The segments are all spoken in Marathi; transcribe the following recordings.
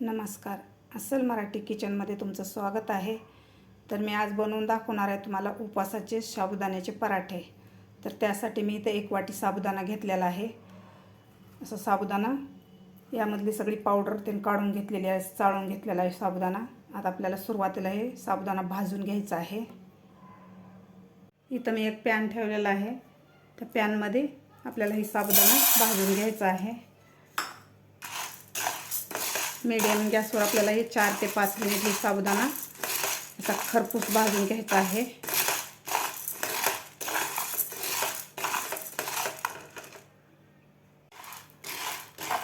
नमस्कार. अस्सल मराठी किचनमध्ये तुमचं स्वागत आहे. तर मी आज बनवून दाखवणार आहे तुम्हाला उपवासाचे साबुदाण्याचे पराठे. तर त्यासाठी मी इथे एक वाटी साबुदाणा घेतलेला आहे. असं साबुदाणा यामधली सगळी पावडर ते काढून घेतलेली आहे चाळून घेतलेला आहे साबुदाणा. आता आपल्याला सुरुवातीला हे साबुदाणा भाजून घ्यायचा आहे. इथं मी एक पॅन ठेवलेला आहे. त्या पॅनमध्ये आपल्याला हे साबुदाणा भाजून घ्यायचा आहे. मीडियम गॅसवर आपल्याला हे चार ते पाच मिनिट ही साबुदाणा असा खरपूस भाजून घ्यायचा आहे.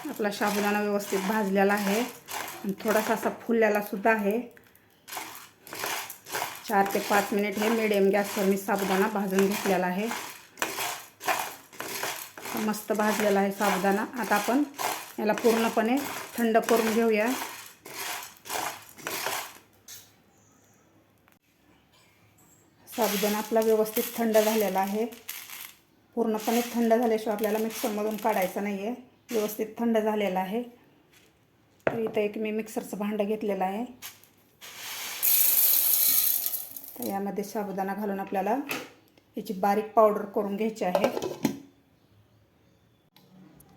आपला साबुदाणा व्यवस्थित भाजलेला आहे आणि थोडासा असा फुललेला सुद्धा आहे. चार ते पाच मिनिट हे मिडियम गॅसवर मी साबुदाणा भाजून घेतलेला आहे. मस्त भाजलेला आहे साबुदाणा. आता आपण याला पूर्णपणे थंड करून घेऊया. साबुदाणा आपला व्यवस्थित थंड झालेला आहे. पूर्णपणे थंड झाल्याशिवाय आपल्याला मिक्सरमधून काढायचं नाही आहे व्यवस्थित थंड झालेला आहे. तर इथं एक मी मिक्सरचं भांडं घेतलेलं आहे. तर यामध्ये साबुदाणा घालून आपल्याला याची बारीक पावडर करून घ्यायची आहे.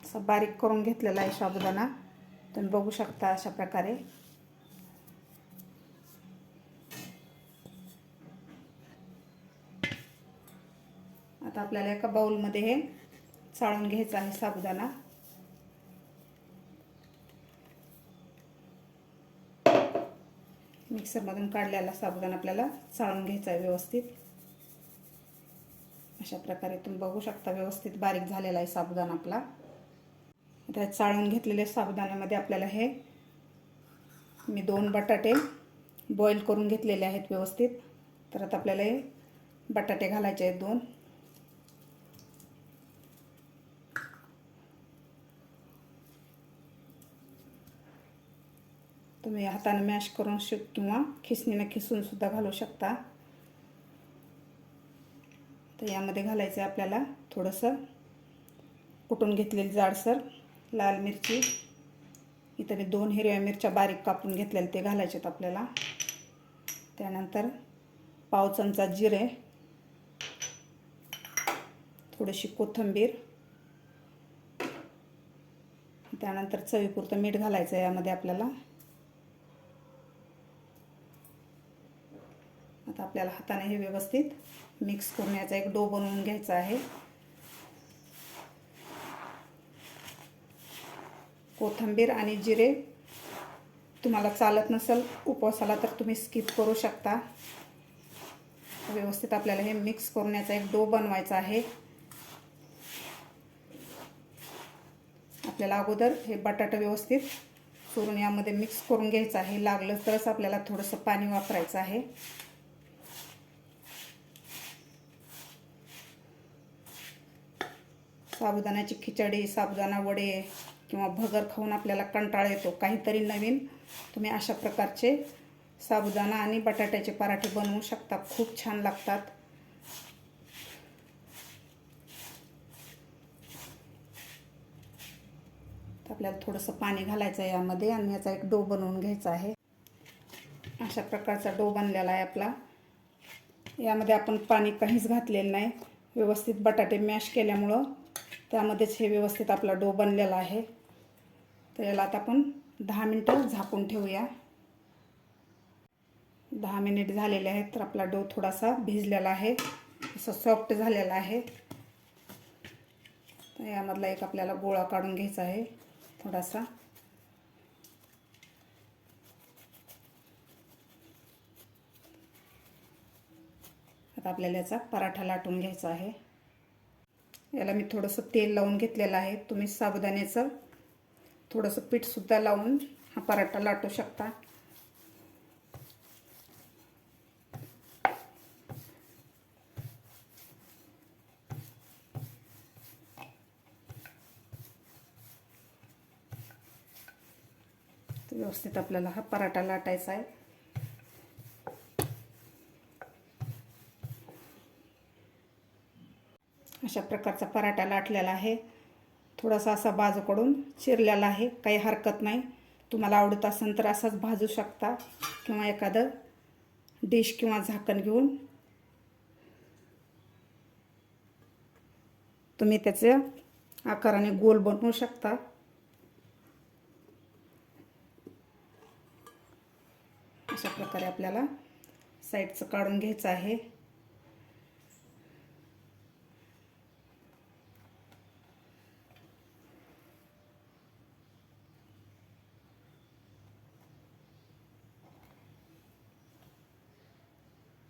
असा बारीक करून घेतलेला आहे साबुदाणा. तुम्ही बघू शकता अशा प्रकारे. आता आपल्याला एका बाउलमध्ये हे चाळून घ्यायचं आहे साबुदाणा. मिक्सरमधून काढलेला साबुदाणा आपल्याला चाळून घ्यायचा आहे व्यवस्थित. अशा प्रकारे तुम्ही बघू शकता व्यवस्थित बारीक झालेला आहे साबुदाणा आपला. आता चाळून घेतलेले साबुदाण्यामध्ये आपल्याला हे मी दोन बटाटे बॉईल करून घेतलेले आहेत व्यवस्थित. तर आता आपल्याला हे बटाटे घालायचे आहेत दोन. तुम्ही हाताने मॅश करून शिक किंवा खिसणीने खिसूनसुद्धा घालू शकता. तर यामध्ये घालायचं आहे आपल्याला थोडंसं. कुटून घेतलेली जाडसर. लाल मिरची. इथं मी दोन हिरव्या मिरच्या बारीक कापून घेतलेल्या ते घालायचे आहेत आपल्याला. त्यानंतर पाव चमचा जिरे थोडीशी कोथिंबीर त्यानंतर चवीपुरतं मीठ घालायचं आहे यामध्ये आपल्याला. आता आपल्याला हाताने हे व्यवस्थित मिक्स करून याचा एक डो बनवून घ्यायचा आहे. कोथिंबीर आणि जिरे तुम्हाला चालत नसेल उपवासाला तर तुम्ही स्किप करू शकता. व्यवस्थित आपल्याला हे मिक्स करून याचा एक डो बनवायचा आहे. आपल्याला अगोदर हे बटाटा व्यवस्थित चुरून यामध्ये मिक्स करून घ्यायचं आहे. लागलं तरच आपल्याला थोडंसं पाणी वापरायचं आहे. साबुदाण्याची खिचडी साबुदाणा वडे किंवा भगर खाऊन आपल्याला कंटाळा येतो. काहीतरी नवीन तुम्ही अशा प्रकारचे साबुदाणा आणि बटाट्याचे पराठे बनवू शकता. खूप छान लागतात. आपल्याला थोडंसं पाणी घालायचं आहे यामध्ये आणि याचा एक डो बनवून घ्यायचा आहे. अशा प्रकारचा डो बनलेला आहे आपला. यामध्ये आपण पाणी काहीच घातलेलं नाही. व्यवस्थित बटाटे मॅश केल्यामुळं त्यामध्येच हे व्यवस्थित आपला डो बनलेला आहे. तर याला आता आपण दहा मिनटं झाकून ठेवूया. दहा मिनिट झालेले आहेत तर आपला डो थोडासा भिजलेला आहे. असं सॉफ्ट झालेला आहे. तर यामधला एक आपल्याला गोळा काढून घ्यायचा आहे थोडासा. आता आपल्याला याचा पराठा लाटून घ्यायचा आहे. याला मी थोडंसं तेल लावून घेतलेलं आहे. तुम्ही साबुदाण्याचं थोडंसं पीठसुद्धा लावून हा पराठा लाटू शकता. व्यवस्थित आपल्याला हा पराठा लाटायचा आहे. अशा प्रकारचा पराठा लाटलेला आहे. थोडासा असा बाजूकडून चिरलेला आहे. काही हरकत नाही. तुम्हाला आवडत असेल तर असाच भाजू शकता किंवा एखादं डिश किंवा झाकण घेऊन. तुम्ही त्याचे आकाराने गोल बनवू शकता. अशा प्रकारे आपल्याला साईडचं काढून घ्यायचं आहे.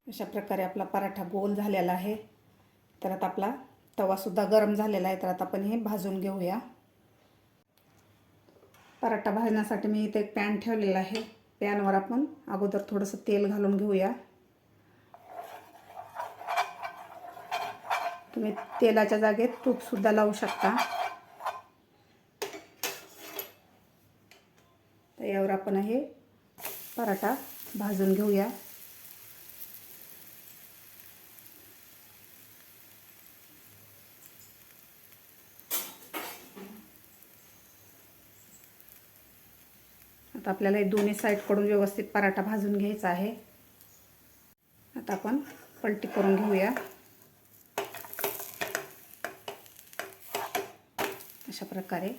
अशा प्रकारे आपला पराठा गोल झालेला आहे. तर आता आपला तवासुद्धा गरम झालेला आहे. तर आता आपण हे भाजून घेऊया. पराठा भाजण्यासाठी मी इथे एक पॅन ठेवलेला आहे. पॅनवर आपण अगोदर थोडंसं तेल घालून घेऊया. तुम्ही तेलाच्या जागेत तूपसुद्धा लावू शकता. तर यावर आपण हे पराठा भाजून घेऊया. तर आपल्याला हे दोन्ही साईडकडून व्यवस्थित पराठा भाजून घ्यायचा आहे. आता आपण पलटी करून घेऊया. अशा प्रकारे.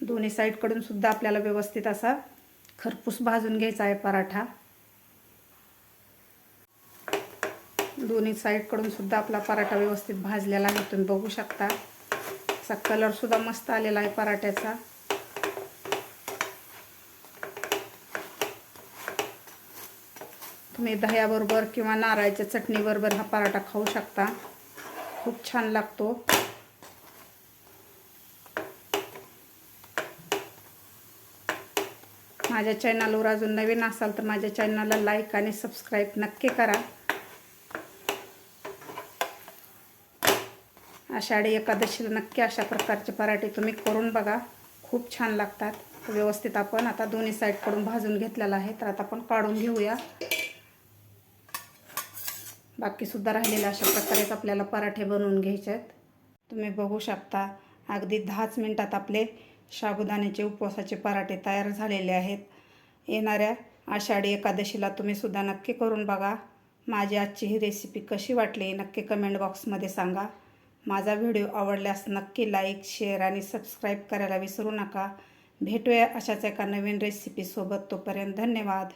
दोन्ही साईडकडून सुद्धा आपल्याला व्यवस्थित असा खरपूस भाजून घ्यायचा आहे पराठा. दोन्ही साईडकडून सुद्धा आपला पराठा व्यवस्थित भाजलेला आहे. तुम्ही बघू शकता. असा कलरसुद्धा मस्त आलेला आहे पराठ्याचा. तुम्ही दह्याबरोबर किंवा नारळाच्या चटणीबरोबर हा पराठा खाऊ शकता. खूप छान लागतो. माझ्या चॅनलवर अजून नवीन असाल तर माझ्या चॅनलला लाईक आणि सबस्क्राईब नक्की करा. आषाढी एकादशीला नक्की अशा प्रकारचे पराठे तुम्ही करून बघा. खूप छान लागतात. व्यवस्थित आपण आता दोन्ही साईडकडून भाजून घेतलेला आहे. तर आता आपण काढून घेऊया. बाकीसुद्धा राहिलेले अशा प्रकारेच आपल्याला पराठे बनवून घ्यायचे आहेत तुम्ही बघू शकता अगदी दहाच मिनटात आपले साबुदाण्याचे उपवासाचे पराठे तयार झालेले आहेत. येणाऱ्या आषाढी एकादशीला तुम्ही सुद्धा नक्की करून बघा. माझी आजची ही रेसिपी कशी वाटली नक्की कमेंट बॉक्समध्ये सांगा. माझा व्हिडिओ आवडल्यास नक्की लाईक शेअर आणि सबस्क्राईब करायला विसरू नका. भेटूया अशाच एका नवीन रेसिपीसोबत तोपर्यंत धन्यवाद.